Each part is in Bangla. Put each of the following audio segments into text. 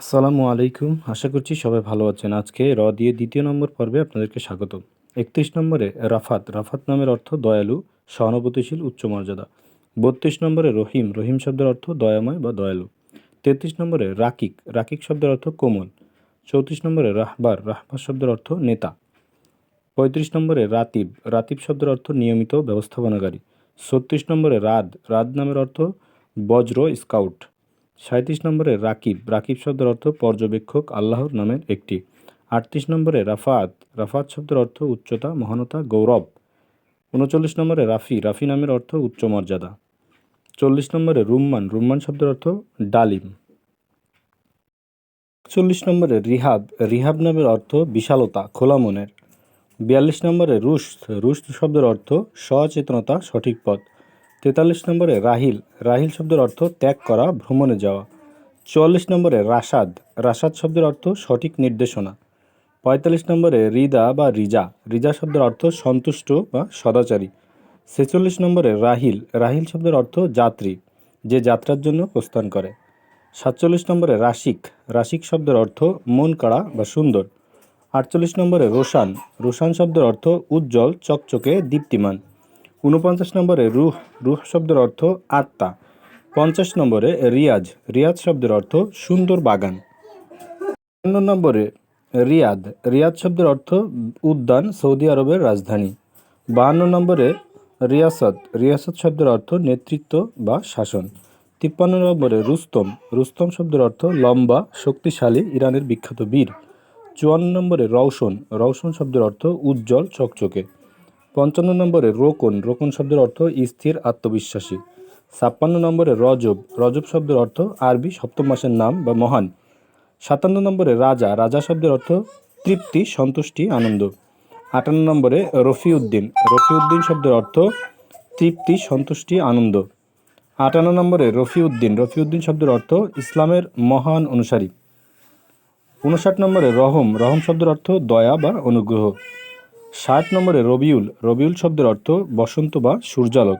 আসসালামু আলাইকুম। আশা করছি সবাই ভালো আছেন। আজকে র দিয়ে দ্বিতীয় নম্বর পর্বে আপনাদেরকে স্বাগত একত্রিশ নম্বরে রাফাত। রাফাত নামের অর্থ দয়ালু, সহানুভূতিশীল, উচ্চ মর্যাদা। বত্রিশ নম্বরে রহিম। রহিম শব্দের অর্থ দয়াময় বা দয়ালু। তেত্রিশ নম্বরে রাকিক। রাকিক শব্দের অর্থ কোমল। চৌত্রিশ নম্বরে রাহবার। রাহবার শব্দের অর্থ নেতা। পঁয়ত্রিশ নম্বরে রাতিব। রাতিব শব্দের অর্থ নিয়মিত ব্যবস্থাপনাকারী। ছত্রিশ নম্বরে রাদ। রাদ নামের অর্থ বজ্র, স্কাউট। সাঁত্রিশ নম্বরে রাকিব। রাকিব শব্দের অর্থ পর্যবেক্ষক, আল্লাহর নামের একটি। আটত্রিশ নম্বরে রাফাত। রাফাত শব্দের অর্থ উচ্চতা, মহানতা, গৌরব। উনচল্লিশ নম্বরে রাফি। রাফি নামের অর্থ উচ্চ মর্যাদা। চল্লিশ নম্বরে রুম্মান। রুম্মান শব্দের অর্থ ডালিম। চল্লিশ নম্বরে রিহাব। রিহাব নামের অর্থ বিশালতা, খোলা মনের। বিয়াল্লিশ নম্বরে রুশ রুশ শব্দের অর্থ সচেতনতা, সঠিক পথ। তেতাল্লিশ নম্বরে রাহিল। রাহিল শব্দের অর্থ ত্যাগ করা, ভ্রমণে যাওয়া। চুয়াল্লিশ নম্বরে রাসাদ রাসাদ শব্দের অর্থ সঠিক নির্দেশনা। পঁয়তাল্লিশ নম্বরে রিদা বা রিজা। রিজা শব্দের অর্থ সন্তুষ্ট বা সদাচারী। ছেচল্লিশ নম্বরে রাহিল। রাহিল শব্দের অর্থ যাত্রী, যে যাত্রার জন্য প্রস্থান করে। সাতচল্লিশ নম্বরে রাশিক। রাশিক শব্দের অর্থ মন কাড়া বা সুন্দর। আটচল্লিশ নম্বরে রোশান। রোশান শব্দের অর্থ উজ্জ্বল, চকচকে, দীপ্তিমান। ঊনপঞ্চাশ নম্বরে রুহ রুহ শব্দের অর্থ আত্মা। পঞ্চাশ নম্বরে রিয়াজ রিয়াজ শব্দের অর্থ সুন্দর বাগান। পঞ্চান্ন নম্বরে রিয়াদ রিয়াদ শব্দের অর্থ উদ্যান, সৌদি আরবের রাজধানী। বাহান্ন নম্বরে রিয়াসত রিয়াসত শব্দের অর্থ নেতৃত্ব বা শাসন। তিপ্পান্ন নম্বরে রুস্তম রুস্তম শব্দের অর্থ লম্বা, শক্তিশালী, ইরানের বিখ্যাত বীর। চুয়ান্ন নম্বরে রওশন রওশন শব্দের অর্থ উজ্জ্বল, চকচকে। পঞ্চান্ন নম্বরে রোকন রোকন শব্দের অর্থ স্থির আত্মবিশ্বাসী। ছাপ্পান্ন নম্বরে রজব রজব শব্দের অর্থ আরবি সপ্তম মাসের নাম বা মহান। সাতান্ন নম্বরে রাজা রাজা শব্দের অর্থ তৃপ্তি, সন্তুষ্টি, আনন্দ। আটান্ন নম্বরে রফিউদ্দিন রফিউদ্দিন শব্দের অর্থ তৃপ্তি, সন্তুষ্টি, আনন্দ। আটান্ন নম্বরে রফিউদ্দিন রফিউদ্দিন শব্দের অর্থ ইসলামের মহান অনুসারী। উনষাট নম্বরে রহম রহম শব্দের অর্থ দয়া বা অনুগ্রহ। ষাট নম্বরে রবিউল রবিউল শব্দের অর্থ বসন্ত বা সূর্যালোক।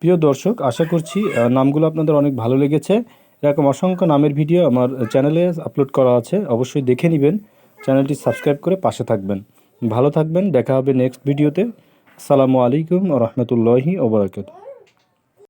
প্রিয় দর্শক, আশা করছি নামগুলো আপনাদের অনেক ভালো লেগেছে। এরকম অসংখ্য নামের ভিডিও আমার চ্যানেলে আপলোড করা আছে, অবশ্যই দেখে নেবেন। চ্যানেলটি সাবস্ক্রাইব করে পাশে থাকবেন। ভালো থাকবেন, দেখা হবে নেক্সট ভিডিওতে। আসসালামু আলাইকুম রহমতুল্লাহি ওবরাকাতু